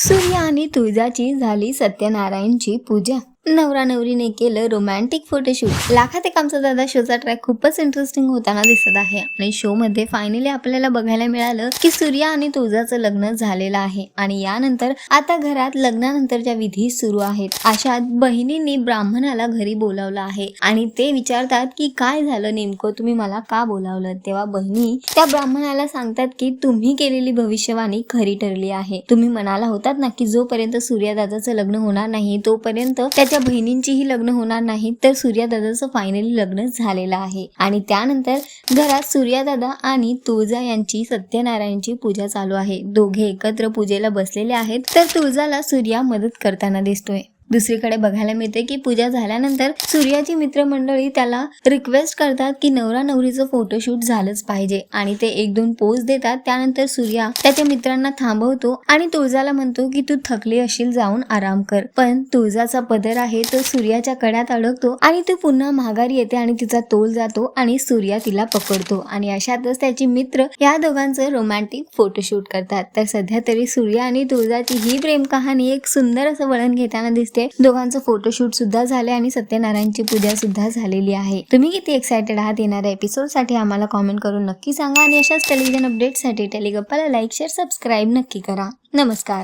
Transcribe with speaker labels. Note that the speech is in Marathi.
Speaker 1: सूर्य आणि तुळजाची झाली सत्यनारायणची पूजा. नवरा नवरीने केलं रोमॅन्टिक फोटोशूट लाखात एक आमचा दादा शोचा ट्रॅक खूपच इंटरेस्टिंग होताना दिसत आहे. आणि शो मध्ये फायनली आपल्याला बघायला मिळालं की सूर्य आणि तुळजाचं लग्न झालेलं आहे. आणि यानंतर आता घरात लग्नानंतरच्या विधी सुरू आहेत. अशात बहिणींनी ब्राह्मणाला घरी बोलावलं आहे. आणि ते विचारतात की काय झालं नेमकं? तुम्ही मला का बोलावलं? तेव्हा बहिणी त्या ब्राह्मणाला सांगतात की तुम्ही केलेली भविष्यवाणी खरी ठरली आहे. तुम्ही म्हणाला होतात ना की जोपर्यंत सूर्यदादाचं लग्न होणार नाही तोपर्यंत त्याच्या बहिणींचीही लग्न होणार नाही तर सूर्यादादाचं फायनली लग्न झालेलं आहे. आणि त्यानंतर घरात सूर्यादादा आणि तुळजा यांची सत्यनारायणची पूजा चालू आहे. दोघे एकत्र पूजेला बसलेले आहेत तर तुळजाला सूर्या मदत करताना दिसतोय. दुसरीकडे बघायला मिळते की पूजा झाल्यानंतर सूर्याची मित्रमंडळी त्याला रिक्वेस्ट करतात की नवरा नवरीचं फोटोशूट झालंच पाहिजे. आणि ते एक दोन पोज देतात. त्यानंतर सूर्या त्याच्या मित्रांना थांबवतो आणि तुळजाला म्हणतो की तू थकली असशील जाऊन आराम कर. पण तुळजाचा पदर आहे तो सूर्याच्या कड्यात अडकतो आणि ती पुन्हा माघारी येते आणि तिचा तोल जातो आणि सूर्या तिला पकडतो. आणि अशातच त्याची मित्र या दोघांचं रोमॅन्टिक फोटोशूट करतात. तर सध्या तरी सूर्या आणि तुळजाची ही प्रेम कहाणी एक सुंदर असं वळण घेताना दिसते. दोघांचं फोटोशूट सुद्धा झाले आणि सत्यनारायणची पूजा सुद्धा झालेली आहे. तुम्ही किती एक्सायटेड आहात येणाऱ्या एपिसोडसाठी आम्हाला कॉमेंट करून नक्की सांगा आणि अशाच टेलिव्हिजन अपडेटसाठी टेलिगप्पाला लाईक शेअर सबस्क्राईब नक्की करा. नमस्कार.